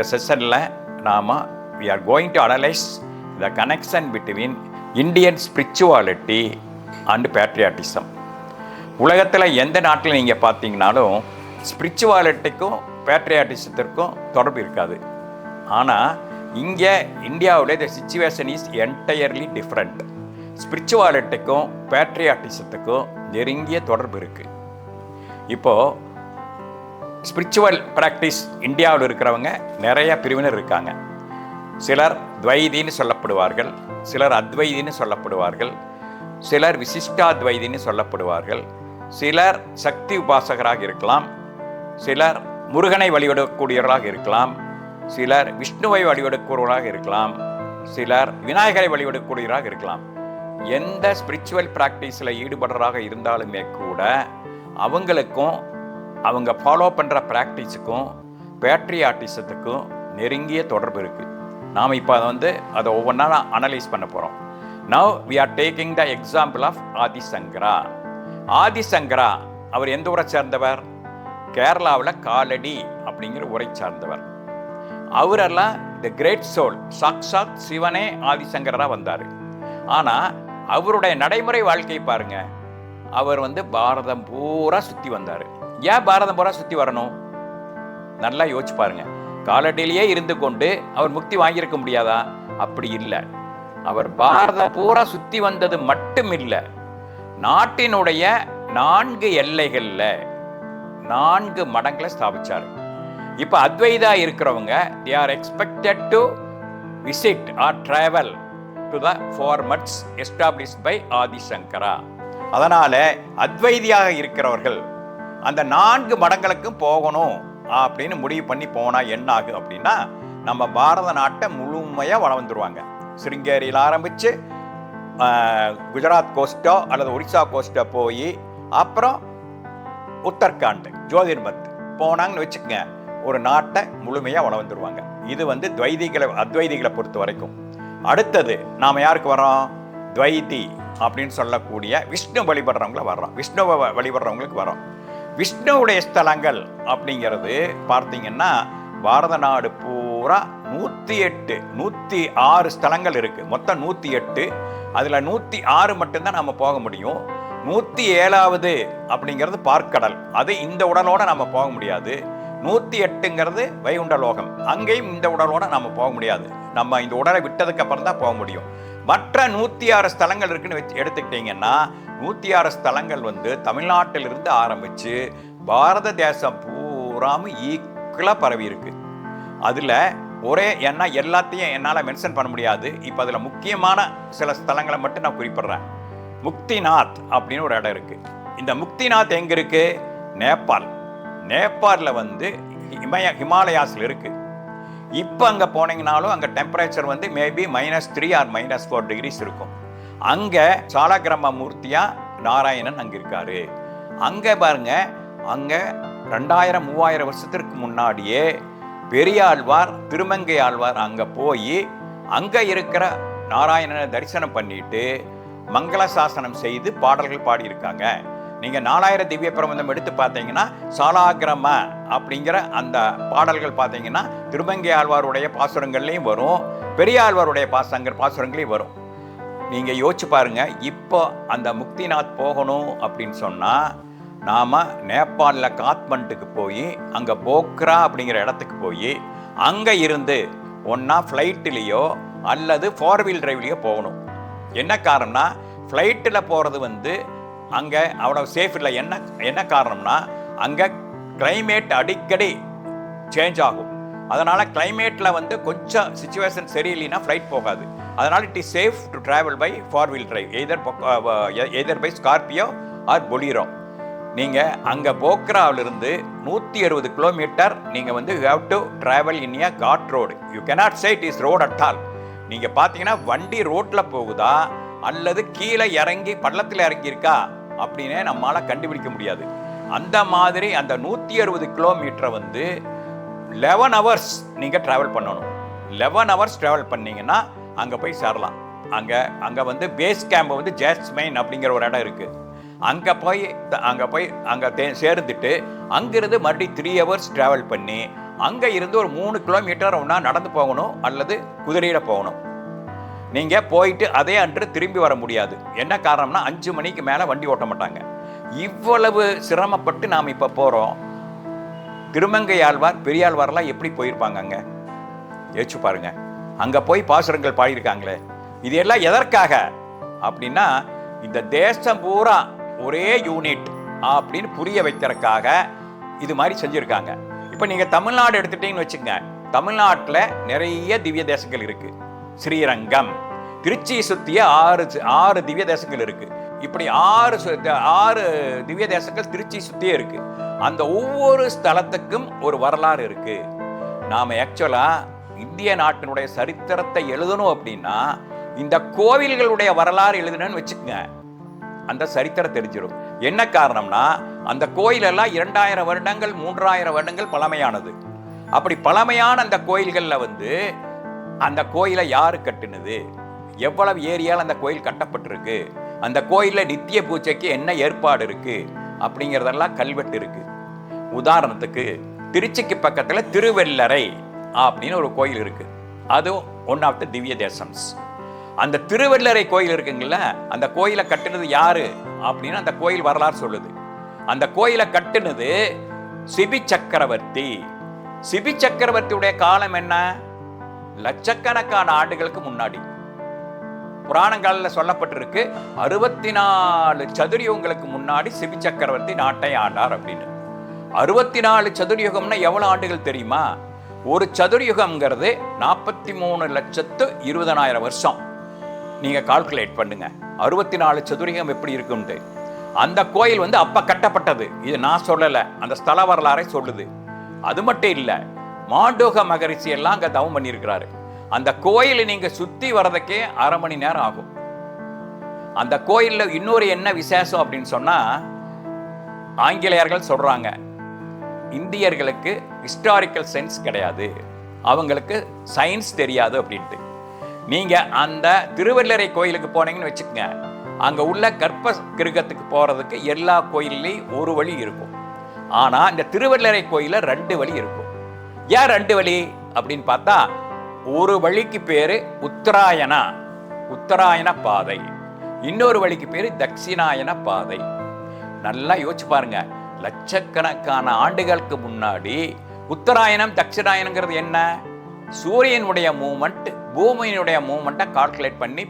இந்த செஷனில் நாம் we are going to analyse the connection between Indian spirituality and patriotism உலகத்தில் எந்த நாட்டில் நீங்கள் பார்த்தீங்கனாலும் ஸ்பிரிச்சுவாலிட்டிக்கும் பேட்ரியாட்டிசத்திற்கும் தொடர்பு இருக்காது. ஆனால் இங்கே இந்தியாவில் the situation is entirely different ஸ்பிரிச்சுவாலிட்டிக்கும் பேட்ரியாட்டிசத்துக்கும் நெருங்கிய தொடர்பு இருக்குது இப்போது ஸ்பிரிச்சுவல் ப்ராக்டிஸ் இந்தியாவில் இருக்கிறவங்க நிறைய பிரிவினர் இருக்காங்க. சிலர் துவைதின்னு சொல்லப்படுவார்கள் சிலர் அத்வைதின்னு சொல்லப்படுவார்கள் சிலர் விசிஷ்டாத்வைதின்னு சொல்லப்படுவார்கள் சிலர் சக்தி உபாசகராக இருக்கலாம் சிலர் முருகனை வழிபடக்கூடியவர்களாக இருக்கலாம் சிலர் விஷ்ணுவை வழிபடக்கூடியவர்களாக இருக்கலாம் சிலர் விநாயகரை வழிபடக்கூடியவராக இருக்கலாம். எந்த ஸ்பிரிச்சுவல் ப்ராக்டிஸில் ஈடுபடுறதாக இருந்தாலுமே கூட அவங்களுக்கும் அவங்க ஃபாலோ பண்ணுற ப்ராக்டிஸுக்கும் பேட்ரியாட்டிசத்துக்கும் நெருங்கிய தொடர்பு இருக்குது நாம் இப்போ அதை வந்து அதை ஒவ்வொன்றா அனலைஸ் பண்ண போகிறோம் now we are taking the example of Adi Shankara Adi Shankara அவர் எந்த ஊரை சேர்ந்தவர்? கேரளாவில் காலடி அப்படிங்கிற உரை சார்ந்தவர். அவரெல்லாம் த கிரேட் சோல் சாக்ஷாத் சிவனே ஆதிசங்கராக வந்தார். ஆனால் அவருடைய நடைமுறை வாழ்க்கை பாருங்க. அவர் வந்து பாரதம் பூரா சுற்றி வந்தார். ஏன் பாரதம் பூரா சுற்றி வரணும்? நல்லா யோசிச்சு பாருங்க. காலடியிலேயே இருந்து கொண்டு அவர் முக்தி வாங்கியிருக்க முடியாதா? அப்படி இல்லை. அவர் பாரதம் பூரா சுற்றி வந்தது மட்டும் இல்லை நாட்டினுடைய நான்கு எல்லைகளில் நான்கு மடங்களை ஸ்தாபிச்சார். இப்போ அத்வைதா இருக்கிறவங்க they are expected to visit or travel to the formats establish by Adi Shankara அதனால அத்வைதியாக இருக்கிறவர்கள் அந்த நான்கு மடங்களுக்கும் போகணும் அப்படின்னு முடிவு பண்ணி போனால் என்ன ஆகும் அப்படின்னா நம்ம பாரத நாட்டை முழுமையாக வளம் வந்துடுவாங்க சிருங்கேரியில் ஆரம்பித்து குஜராத் கோஸ்டோ அல்லது ஒரிசா கோஸ்டோ போய் அப்புறம் உத்தரகாண்ட் ஜோதிர்மத் போனாங்கன்னு வச்சுக்கோங்க ஒரு நாட்டை முழுமையாக வளம் வந்துடுவாங்க இது வந்து துவைதிகளை அத்வைதிகளை பொறுத்த வரைக்கும். அடுத்தது நாம் யாருக்கு வரோம் துவைதி அப்படின்னு சொல்லக்கூடிய விஷ்ணு வழிபடுறவங்கள வர்றோம். விஷ்ணுவை வழிபடுறவங்களுக்கு வரோம் விஷ்ணுவுடைய ஸ்தலங்கள் அப்படிங்கிறது பார்த்தீங்கன்னா பாரத நாடு பூரா நூற்றி எட்டு நூற்றி ஆறு ஸ்தலங்கள் இருக்குது மொத்தம் நூற்றி எட்டு. அதில் நூற்றி ஆறு மட்டும்தான் நம்ம போக முடியும். நூற்றி ஏழாவது அப்படிங்கிறது பார்க்கடல். அது இந்த உடலோடு நம்ம போக முடியாது. நூற்றி எட்டுங்கிறது வைகுண்ட லோகம் அங்கேயும் இந்த உடலோட நம்ம போக முடியாது. நம்ம இந்த உடலை விட்டதுக்கு அப்புறம் தான் போக முடியும். மற்ற நூற்றி ஆறு ஸ்தலங்கள் இருக்குன்னு வச்சு எடுத்துக்கிட்டிங்கன்னா நூற்றி ஆறு ஸ்தலங்கள் வந்து தமிழ்நாட்டிலிருந்து ஆரம்பித்து பாரத தேசம் பூராம ஈக்குவலாக பரவி இருக்கு. அதில் ஒரே ஏன்னா எல்லாத்தையும் என்னால் மென்ஷன் பண்ண முடியாது. இப்போ அதில் முக்கியமான சில ஸ்தலங்களை மட்டும் நான் குறிப்பிட்றேன். முக்திநாத் அப்படின்னு ஒரு இடம் இருக்குது இந்த முக்திநாத் எங்கே இருக்குது நேபாள். நேபாளில் வந்து ஹிமய ஹிமாலயாஸில் இருக்குது இப்போ அங்கே போனீங்கனாலும் அங்கே டெம்பரேச்சர் வந்து maybe minus three or minus four degrees இருக்கும். அங்கே சாலக்கிரம மூர்த்தியாக நாராயணன் அங்கே இருக்காரு. அங்கே பாருங்க அங்கே ரெண்டாயிரம் மூவாயிரம் வருஷத்திற்கு முன்னாடியே பெரியாழ்வார் திருமங்கை ஆழ்வார் அங்கே போய் அங்கே இருக்கிற நாராயணனை தரிசனம் பண்ணிட்டு மங்கள சாசனம் செய்து பாடல்கள் பாடியிருக்காங்க. நீங்கள் நாலாயிரம் திவ்ய பிரபந்தம் எடுத்து பார்த்தீங்கன்னா சாலாகிரம அப்படிங்கிற அந்த பாடல்கள் பார்த்தீங்கன்னா திருமங்கை ஆழ்வாருடைய பாசுரங்கள்லையும் வரும். பெரியாழ்வாருடைய பாசங்கள் பாசுரங்களையும் வரும். நீங்கள் யோசிச்சு பாருங்க இப்போ அந்த முக்திநாத் போகணும் அப்படின்னு சொன்னால் நாம் நேபாளில் காத்மண்டுக்கு போய் அங்கே போக்ரா அப்படிங்கிற இடத்துக்கு போய் அங்கே இருந்து ஒன்றா ஃப்ளைட்டுலேயோ அல்லது ஃபோர் வீல் டிரைவ்லேயோ போகணும். என்ன காரணம்னா ஃப்ளைட்டில் போகிறது வந்து அங்கே அவ்வளோ சேஃப் இல்லை. என்ன என்ன காரணம்னா அங்கே கிளைமேட் அடிக்கடி சேஞ்ச் ஆகும். அதனால் கிளைமேட்டில் வந்து கொஞ்சம் சுச்சுவேஷன் சரியில்லைன்னா ஃப்ளைட் போகாது. அதனால் it is safe to travel by four wheel drive either either by Scorpio or Bolero நீங்கள் அங்கே போக்ராவிலிருந்து நூற்றி அறுபது கிலோமீட்டர் நீங்கள் வந்து you have to travel in a ghat road you cannot say it is road at all நீங்கள் பார்த்தீங்கன்னா வண்டி ரோட்டில் போகுதா? அல்லது கீழே இறங்கி பள்ளத்தில் இறங்கியிருக்கா? அப்படின்னே நம்மளால் கண்டுபிடிக்க முடியாது. அந்த மாதிரி அந்த நூற்றி அறுபது கிலோமீட்டரை வந்து லெவன் ஹவர்ஸ் நீங்கள் ட்ராவல் பண்ணணும். லெவன் ஹவர்ஸ் ட்ராவல் பண்ணிங்கன்னா அங்கே போய் சேரலாம். அங்கே அங்கே வந்து பேஸ் கேம்ப் வந்து ஜாஸ்மைன் அப்படிங்கிற ஒரு இடம் இருக்குது அங்கே போய் அங்கே போய் அங்கே தே சேர்ந்துட்டு அங்கேருந்து மறுபடியும் த்ரீ ஹவர்ஸ் ட்ராவல் பண்ணி அங்கே இருந்து ஒரு மூணு கிலோமீட்டர் ஒன்றா நடந்து போகணும் அல்லது குதிரையில் போகணும். நீங்கள் போயிட்டு அதே அன்று திரும்பி வர முடியாது. என்ன காரணம்னா அஞ்சு மணிக்கு மேலே வண்டி ஓட்ட மாட்டாங்க. இவ்வளவு சிரமப்பட்டு நாம் இப்போ போகிறோம் திருமங்கை ஆழ்வார் பெரியாழ்வார்லாம் எப்படி போயிருப்பாங்க அங்கே யோசிச்சு பாருங்க. அங்கே போய் பாசுரங்கள் பாடியிருக்காங்களே. இது எல்லாம் எதற்காக? அப்படின்னா இந்த தேசம் பூரா ஒரே யூனிட் அப்படின்னு புரிய வைக்கிறதுக்காக இது மாதிரி செஞ்சுருக்காங்க. இப்போ நீங்கள் தமிழ்நாடு எடுத்துட்டீங்கன்னு வச்சுங்க தமிழ்நாட்டில் நிறைய திவ்ய தேசங்கள் இருக்குது ஸ்ரீரங்கம். திருச்சியை சுற்றிய ஆறு ஆறு திவ்ய தேசங்கள் இருக்குது இப்படி ஆறு ஆறு திவ்ய தேசங்கள் திருச்சி சுற்றியே இருக்குது அந்த ஒவ்வொரு ஸ்தலத்துக்கும் ஒரு வரலாறு இருக்குது நாம் ஆக்சுவலாக இந்திய நாட்டினுடைய சரித்திரத்தை எழுதணும் அப்படின்னா இந்த கோவில்களுடைய வரலாறு எழுதணும்னு வச்சுக்கோங்க. அந்த சரித்திரம் தெரிஞ்சிடும் என்ன காரணம்னா அந்த கோயிலெல்லாம் இரண்டாயிரம் வருடங்கள் மூன்றாயிரம் வருடங்கள் பழமையானது. அப்படி பழமையான அந்த கோயில்களில் வந்து அந்த கோயிலை யார் கட்டினது? எவ்வளவு ஏரியால் அந்த கோயில் கட்டப்பட்டிருக்கு? அந்த கோயிலில் நித்திய பூஜைக்கு என்ன ஏற்பாடு இருக்குது அப்படிங்கிறதெல்லாம் கல்வெட்டு இருக்குது உதாரணத்துக்கு திருச்சிக்கு பக்கத்தில் திருவெல்லரை அப்படின்னு ஒரு கோயில் இருக்குது அதுவும் ஒன் ஆஃப் த திவ்ய தேசம்ஸ் அந்த திருவெல்லரை கோயில் இருக்குங்கள அந்த கோயிலை கட்டினது யாரு? அப்படின்னு அந்த கோயில் வரலாறு சொல்லுது. அந்த கோயிலை கட்டினது சிபி சக்கரவர்த்தி. சிபி சக்கரவர்த்தியுடைய காலம் என்ன? லட்சக்கணக்கான ஆண்டுகளுக்கு முன்னாடி. புராணங்களில் சொல்லப்பட்டிருக்கு அறுபத்தி நாலு சதுர்யுகங்களுக்கு முன்னாடி சிபி சக்கரவர்த்தி நாட்டை ஆண்டார் அப்படின்னு. அறுபத்தி நாலு சதுர்யுகம்னா எவ்வளோ ஆண்டுகள் தெரியுமா? ஒரு சதுர்யுகம்ங்கிறது நாற்பத்தி மூணு லட்சத்து இருபதனாயிரம் வருஷம். நீங்கள் கால்குலேட் பண்ணுங்க. அறுபத்தி நாலு சதுரகம் எப்படி இருக்குன்ட்டு அந்த கோயில் வந்து அப்போ கட்டப்பட்டது. இது நான் சொல்லலை. அந்த ஸ்தல வரலாறை சொல்லுது. அது மட்டும் இல்லை மாண்டோக மகரிஷி எல்லாம் அங்கே தவம் பண்ணியிருக்கிறாரு. அந்த கோயிலை நீங்கள் சுற்றி வர்றதுக்கே அரை மணி நேரம் ஆகும். அந்த கோயிலில் இன்னொரு என்ன விசேஷம் அப்படின்னு சொன்னால் ஆங்கிலேயர்கள் சொல்கிறாங்க இந்தியர்களுக்கு ஹிஸ்டாரிக்கல் சென்ஸ் கிடையாது அவங்களுக்கு சயின்ஸ் தெரியாது அப்படின்ட்டு. நீங்கள் அந்த திருவள்ளரை கோயிலுக்கு போனீங்கன்னு வச்சுக்கோங்க அங்கே உள்ள கற்ப கிருகத்துக்கு போகிறதுக்கு எல்லா கோயில்லையும் ஒரு வழி இருக்கும். ஆனால் இந்த திருவள்ளரை கோயிலில் ரெண்டு வழி இருக்கும். ஏன் ரெண்டு வழி அப்படின்னு பார்த்தா ஒரு வழிக்கு பேரு உத்தராயணா. உத்தராயண பாதை. இன்னொரு வழிக்கு பேரு தட்சிணாயன பாதை. நல்லா யோசிச்சு பாருங்க. லட்சக்கணக்கான ஆண்டுகளுக்கு முன்னாடி உத்தராயணம் தட்சிணாயனங்கிறது என்ன? சூரியனுடைய மூமெண்ட் பூமியினுடைய மூமெண்ட்டை கால்குலேட் பண்ணி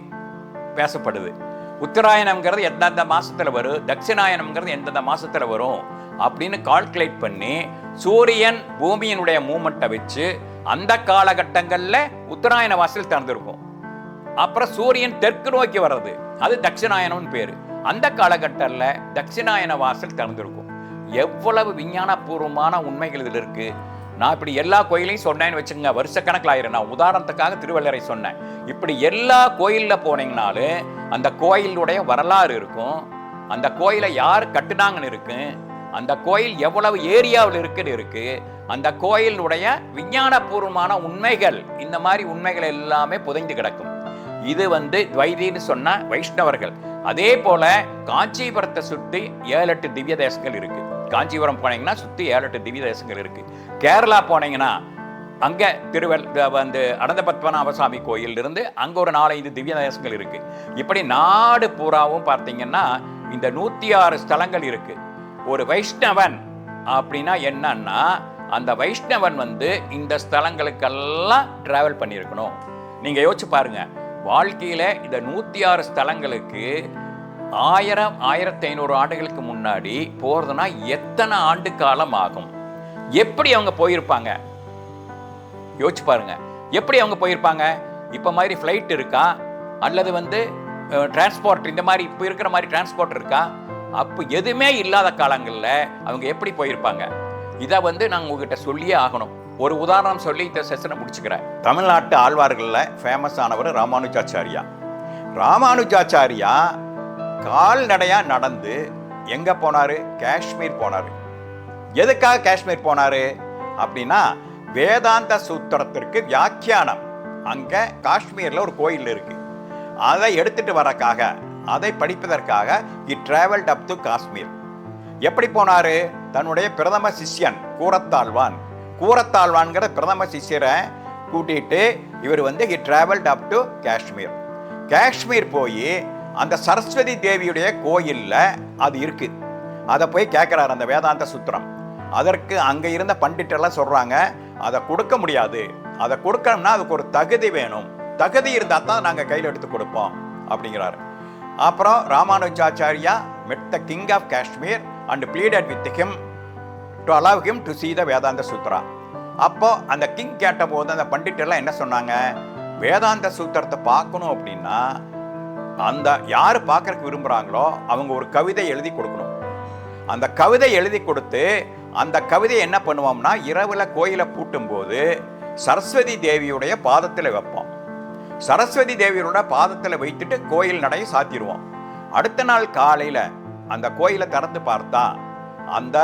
பேசப்படுது. உத்தராயணம்ங்கிறது எந்தெந்த மாசத்துல வரும்? தட்சிணாயனம்ங்கிறது எந்தெந்த மாசத்துல வரும்? அப்படின்னு கால்குலேட் பண்ணி சூரியன் பூமியினுடைய மூமெண்ட்டை வச்சு அந்த காலகட்டங்களில் உத்தராயண வாசல் திறந்திருக்கும். அப்புறம் சூரியன் தெற்கு நோக்கி வர்றது அது தட்சிணாயனம்னு பேரு. அந்த காலகட்டத்தில் தட்சிணாயன வாசல் திறந்திருக்கும். எவ்வளவு விஞ்ஞானபூர்வமான உண்மைகள் இதில் இருக்கு. நான் இப்படி எல்லா கோயிலையும் சொன்னேன்னு வச்சுக்கோங்க வருஷக்கணக்கில் ஆயிரம் நான் உதாரணத்துக்காக திருவள்ளரை சொன்னேன். இப்படி எல்லா கோயிலில் போனீங்கனாலும் அந்த கோயிலுடைய வரலாறு இருக்கும். அந்த கோயிலை யார் கட்டுனாங்கன்னு இருக்கு அந்த கோயில் எவ்வளவு ஏரியாவில் இருக்குன்னு இருக்கு. அந்த கோயிலுடைய விஞ்ஞானபூர்வமான உண்மைகள் இந்த மாதிரி உண்மைகள் எல்லாமே புதைந்து கிடக்கும். இது வந்து துவைதின்னு சொன்ன வைஷ்ணவர்கள். அதே போல காஞ்சிபுரத்தை சுற்றி ஏழு எட்டு திவ்ய தேசங்கள் இருக்கு. காஞ்சிபுரம் போனீங்கன்னா சுற்றி ஏழு எட்டு திவ்ய தேசங்கள் இருக்கு. கேரளா போனீங்கன்னா அங்கே திருவல் வந்து அனந்த பத்மநாப சுவாமி கோயில் இருந்து ஒரு நாலஞ்சு திவ்ய தேசங்கள் இருக்கு. இப்படி நாடு பூராவும் பார்த்தீங்கன்னா இந்த நூற்றி ஆறு ஸ்தலங்கள் இருக்குது ஒரு வைஷ்ணவன் அப்படின்னா என்னன்னா அந்த வைஷ்ணவன் வந்து இந்த ஸ்தலங்களுக்கெல்லாம் டிராவல் பண்ணியிருக்கணும். நீங்கள் யோசிச்சு பாருங்க. வாழ்க்கையில் இந்த நூற்றி ஆறு ஸ்தலங்களுக்கு ஆயிரம் ஆயிரத்தி ஐநூறு ஆண்டுகளுக்கு முன்னாடி போகிறதுனா எத்தனை ஆண்டு காலம் ஆகும்? எப்படி அவங்க போயிருப்பாங்க? யோசிச்சு பாருங்க. எப்படி அவங்க போயிருப்பாங்க? இப்போ மாதிரி ஃப்ளைட் இருக்கா? அல்லது வந்து டிரான்ஸ்போர்ட் இந்த மாதிரி இப்போ இருக்கிற மாதிரி டிரான்ஸ்போர்ட் இருக்கா? அப்போ எதுவுமே இல்லாத காலங்களில் அவங்க எப்படி போயிருப்பாங்க? இதை வந்து நான் உங்ககிட்ட சொல்லியே ஆகணும். ஒரு உதாரணம் சொல்லி இந்த செஷனை முடிச்சுக்கிறேன். தமிழ்நாட்டு ஆழ்வார்களில் ஃபேமஸ் ஆனவர் ராமானுஜாச்சாரியா. ராமானுஜாச்சாரியா கால்நடையாக நடந்து எங்கே போனார்? காஷ்மீர் போனார். எதுக்காக காஷ்மீர் போனாரு? அப்படின்னா வேதாந்த சூத்திரத்திற்கு வியாக்கியானம். அங்கே காஷ்மீரில் ஒரு கோயில் இருக்குது அதை எடுத்துட்டு வரக்காக அதை படிப்பதற்காக I travelled up to Kashmir எப்படி போனார்? தன்னுடைய பிரதம சிஷ்யன் கூரத்தாழ்வான். கூரத்தாழ்வான்கிற பிரதம சிஷ்யரை கூட்டிட்டு இவர் வந்து he travelled up to Kashmir Kashmir போய் அந்த சரஸ்வதி தேவியுடைய கோயிலில் அது இருக்குது அதை போய் கேட்குறாரு அந்த வேதாந்த சுத்திரம். அதற்கு அங்கே இருந்த பண்டிட்டெல்லாம் சொல்கிறாங்க அதை கொடுக்க முடியாது. அதை கொடுக்கணும்னா அதுக்கு ஒரு தகுதி வேணும். தகுதி இருந்தால் தான் நாங்கள் கையில் எடுத்து கொடுப்போம். அப்படிங்கிறாரு. அப்புறம் Ramanujacharya met the king of Kashmir and pleaded with him to allow him to see the Vedanta Sutra அப்போது அந்த கிங் கேட்டபோது அந்த பண்டிட்டெல்லாம் என்ன சொன்னாங்க? வேதாந்த சூத்திரத்தை பார்க்கணும் அப்படின்னா அந்த யார் பார்க்கறக்கு விரும்புகிறாங்களோ அவங்க ஒரு கவிதை எழுதி கொடுக்கணும். அந்த கவிதை எழுதி கொடுத்து அந்த கவிதையை என்ன பண்ணுவோம்னா இரவில் கோயிலை பூட்டும்போது சரஸ்வதி தேவியுடைய பாதத்தில் வைப்போம். சரஸ்வதி தேவியோட பாதத்தில் வைத்துட்டு கோயில் நடைய சாத்திடுவோம். அடுத்த நாள் காலையில் அந்த கோயிலை திறந்து பார்த்தா அந்த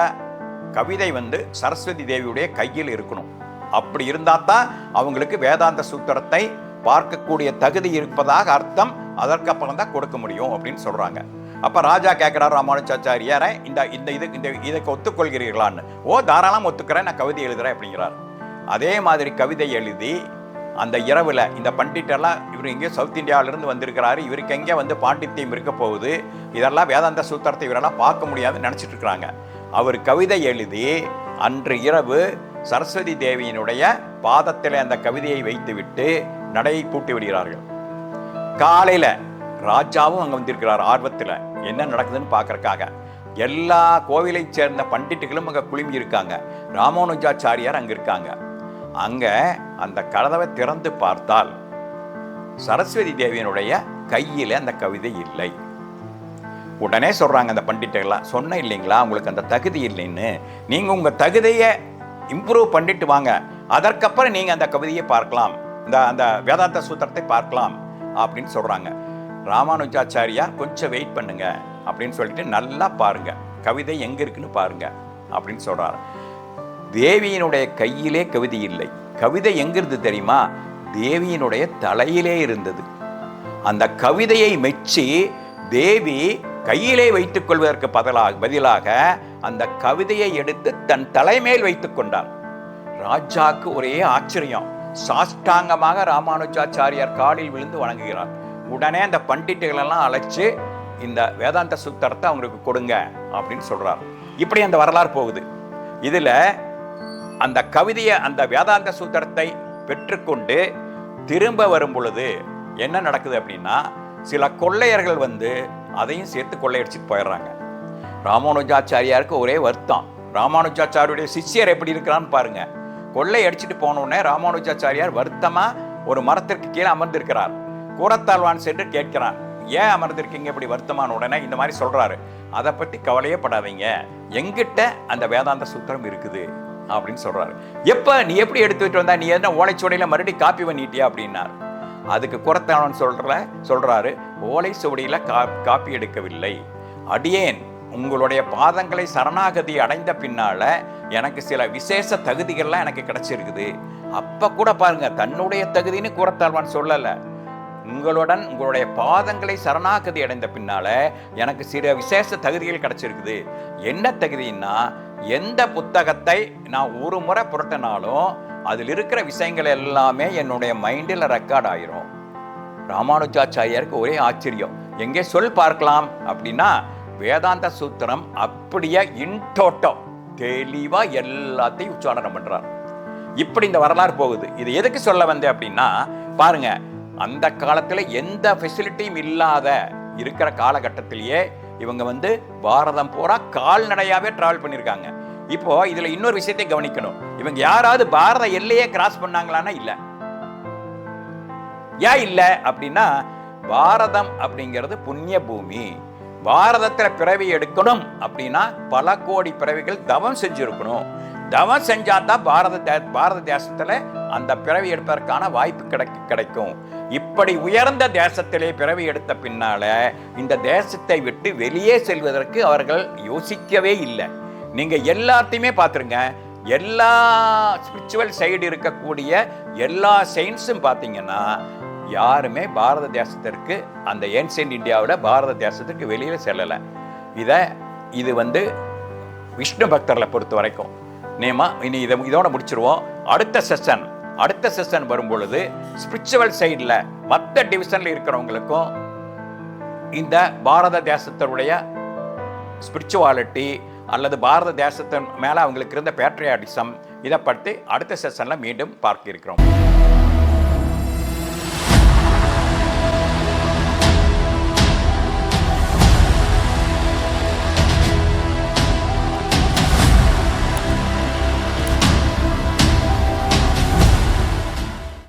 கவிதை வந்து சரஸ்வதி தேவியுடைய கையில் இருக்கணும். அப்படி இருந்தால் தான் அவங்களுக்கு வேதாந்த சூத்திரத்தை பார்க்கக்கூடிய தகுதி இருப்பதாக அர்த்தம். அதற்கப்புறம் தான் கொடுக்க முடியும் அப்படின்னு சொல்கிறாங்க அப்போ ராஜா கேட்கிறார் ராமானுச்சாச்சாரியார இந்த இந்த இது இந்த இதுக்கு ஒத்துக்கொள்கிறீர்களான்னு. ஓ தாராளம் ஒத்துக்கிறேன் நான் கவிதை எழுதுகிறேன் அப்படிங்கிறார். அதே மாதிரி கவிதை எழுதி அந்த இரவில் இந்த பண்டிட்டெல்லாம் இவர் இங்கே சவுத் இந்தியாவிலேருந்து வந்திருக்கிறாரு. இவருக்கு எங்கே வந்து பாண்டித்தியம் இருக்க போகுது? இதெல்லாம் வேதாந்த சூத்திரத்தை இவரெல்லாம் பார்க்க முடியாதுன்னு நினச்சிட்டு இருக்கிறாங்க. அவர் கவிதை எழுதி அன்று இரவு சரஸ்வதி தேவியினுடைய பாதத்தில் அந்த கவிதையை வைத்துவிட்டு நடையை பூட்டி விடுகிறார்கள். காலையில் ராஜாவும் அங்கே வந்திருக்கிறார் ஆர்வத்தில். என்ன நடக்குதுன்னு பார்க்குறக்காக. எல்லா கோவிலைச் சேர்ந்த பண்டிட்டுகளும் அங்கே குழுமி இருக்காங்க. ராமானுஜாச்சாரியார் அங்கே இருக்காங்க. அங்கே அந்த கதவை திறந்து பார்த்தால் சரஸ்வதி தேவியினுடைய கையில் அந்த கவிதை இல்லை. உடனே சொல்கிறாங்க அந்த பண்டிட்டுகள்லாம் சொன்ன இல்லைங்களா? உங்களுக்கு அந்த தகுதி இல்லைன்னு. நீங்கள் உங்கள் தகுதியை இம்ப்ரூவ் பண்ணிட்டு வாங்க. அதற்கப்புறம் நீங்கள் அந்த கவிதையை பார்க்கலாம். இந்த அந்த வேதாந்த சூத்திரத்தை பார்க்கலாம். அப்படின்னு சொல்கிறாங்க ராமானுஜாச்சாரியார் கொஞ்சம் வெயிட் பண்ணுங்க. அப்படின்னு சொல்லிட்டு நல்லா பாருங்க. கவிதை எங்கே இருக்குன்னு பாருங்க. அப்படின்னு சொல்றாரு. தேவியினுடைய கையிலே கவிதை இல்லை. கவிதை எங்கிருந்து தெரியுமா? தேவியினுடைய தலையிலே இருந்தது. அந்த கவிதையை மெச்சி தேவி கையிலே வைத்துக் கொள்வதற்கு பதிலாக பதிலாக அந்த கவிதையை எடுத்து தன் தலைமேல் வைத்துக் கொண்டார் ராஜாக்கு ஒரே ஆச்சரியம். சாஷ்டாங்கமாக ராமானுஜாச்சாரியார் காலில் விழுந்து வணங்குகிறார். உடனே அந்த பண்டிட்டுகளெல்லாம் அழைச்சு இந்த வேதாந்த சுத்தரத்தை அவங்களுக்கு கொடுங்க அப்படின்னு சொல்றார். இப்படி அந்த வரலாறு போகுது. இதில் அந்த கவிதையை அந்த வேதாந்த சூத்திரத்தை பெற்றுக்கொண்டு திரும்ப வரும் பொழுது என்ன நடக்குது அப்படின்னா சில கொள்ளையர்கள் வந்து அதையும் சேர்த்து கொள்ளையடிச்சிட்டு போயிடுறாங்க. ராமானுஜாச்சாரியாருக்கு ஒரே வருத்தம். ராமானுஜாச்சாரியுடைய சிஷ்யர் எப்படி இருக்கிறான்னு பாருங்க. கொள்ளை அடிச்சுட்டு ராமானுஜாச்சாரியார் வருத்தமாக ஒரு மரத்திற்கு கீழே அமர்ந்திருக்கிறார். கூரத்தாழ்வான் சென்று கேட்கிறான் ஏன் அமர்ந்திருக்கீங்க? இப்படி வருத்தமான உடனே? இந்த மாதிரி சொல்கிறாரு அதை பற்றி கவலையே படாதீங்க. எங்கிட்ட அந்த வேதாந்த சூத்திரம் இருக்குது. அப்படின்னு சொல்கிறாரு எப்போ நீ எப்படி எடுத்துட்டு வந்தா? நீ என்ன ஓலைச்சுவடியில் மறுபடியும் காப்பி பண்ணிட்டியா அப்படின்னார். அதுக்கு குறத்தானவன் சொல்கிற சொல்கிறாரு ஓலை சுவடியில கா காப்பி எடுக்கவில்லை. அடியேன் உங்களுடைய பாதங்களை சரணாகதி அடைந்த பின்னால் எனக்கு சில விசேஷ தகுதிகள்லாம் எனக்கு கிடச்சிருக்குது. அப்போ கூட பாருங்கள் தன்னுடைய தகுதின்னு குறத்தாழ்வான் சொல்லலை. உங்களுடன் உங்களுடைய பாதங்களை சரணாகதி அடைந்த பின்னால எனக்கு சில விசேஷ தகுதிகள் கிடைச்சிருக்குது. என்ன தகுதின்னா எந்த புத்தகத்தை நான் ஒரு முறை புரட்டினாலும் அதில் இருக்கிற விஷயங்கள் எல்லாமே என்னுடைய மைண்டில் ரெக்கார்ட் ஆயிரும். ராமானுஜாச்சாரியாருக்கு ஒரே ஆச்சரியம். எங்கே சொல் பார்க்கலாம் அப்படின்னா வேதாந்த சூத்திரம் அப்படியே இன்டோட்டோ தெளிவாக எல்லாத்தையும் உச்சாரணம் பண்ணுறார் இப்படி இந்த வரலாறு போகுது. இது எதுக்கு சொல்ல வந்தேன் அப்படின்னா பாருங்கள் அந்த காலத்தில் எந்த ஃபெசிலிட்டியும் இல்லாத இருக்கிற காலகட்டத்திலேயே இவங்க வந்து பாரதம் பூரா கால்நடையாகவே ட்ராவல் பண்ணியிருக்காங்க இப்போ இதில் இன்னொரு விஷயத்தை கவனிக்கணும். இவங்க யாராவது பாரத எல்லையே கிராஸ் பண்ணாங்களான்னா இல்லை. ஏன் இல்லை அப்படின்னா பாரதம் அப்படிங்கிறது புண்ணிய பூமி. பாரதத்தில் பிறவி எடுக்கணும் அப்படின்னா பல கோடி பிறவிகள் தவம் செஞ்சுருக்கணும். தவம் செஞ்சாதான் பாரத தே பாரத தேசத்தில் அந்த பிறவி எடுப்பதற்கான வாய்ப்பு கிடைக்க கிடைக்கும். இப்படி உயர்ந்த தேசத்திலே பிறவி எடுத்த பின்னால இந்த தேசத்தை விட்டு வெளியே செல்வதற்கு அவர்கள் யோசிக்கவே இல்லை. நீங்க எல்லாத்தையுமே பார்த்துருங்க. எல்லா ஸ்பிரிச்சுவல் சைடு இருக்கக்கூடிய எல்லா சயின்ஸும் பார்த்தீங்கன்னா யாருமே பாரத தேசத்திற்கு அந்த ஏன்சியன்ட் இந்தியாவில் பாரத தேசத்திற்கு வெளியில் செல்லலை. இதை இது வந்து விஷ்ணு பக்தர்களை பொறுத்த வரைக்கும் நேமா இனி இதை இதோட முடிச்சிருவோம். அடுத்த செஷன் அடுத்த செஷன் வரும்பொழுது ஸ்பிரிச்சுவல் சைடில் மற்ற டிவிஷனில் இருக்கிறவங்களுக்கும் இந்த பாரத தேசத்தினுடைய ஸ்பிரிச்சுவாலிட்டி அல்லது பாரத தேசத்தின் மேலே அவங்களுக்கு இருந்த பேட்ரியாட்டிசம் இதை பற்றி அடுத்த செஷனில் மீண்டும் பார்க்க இருக்கிறோம்.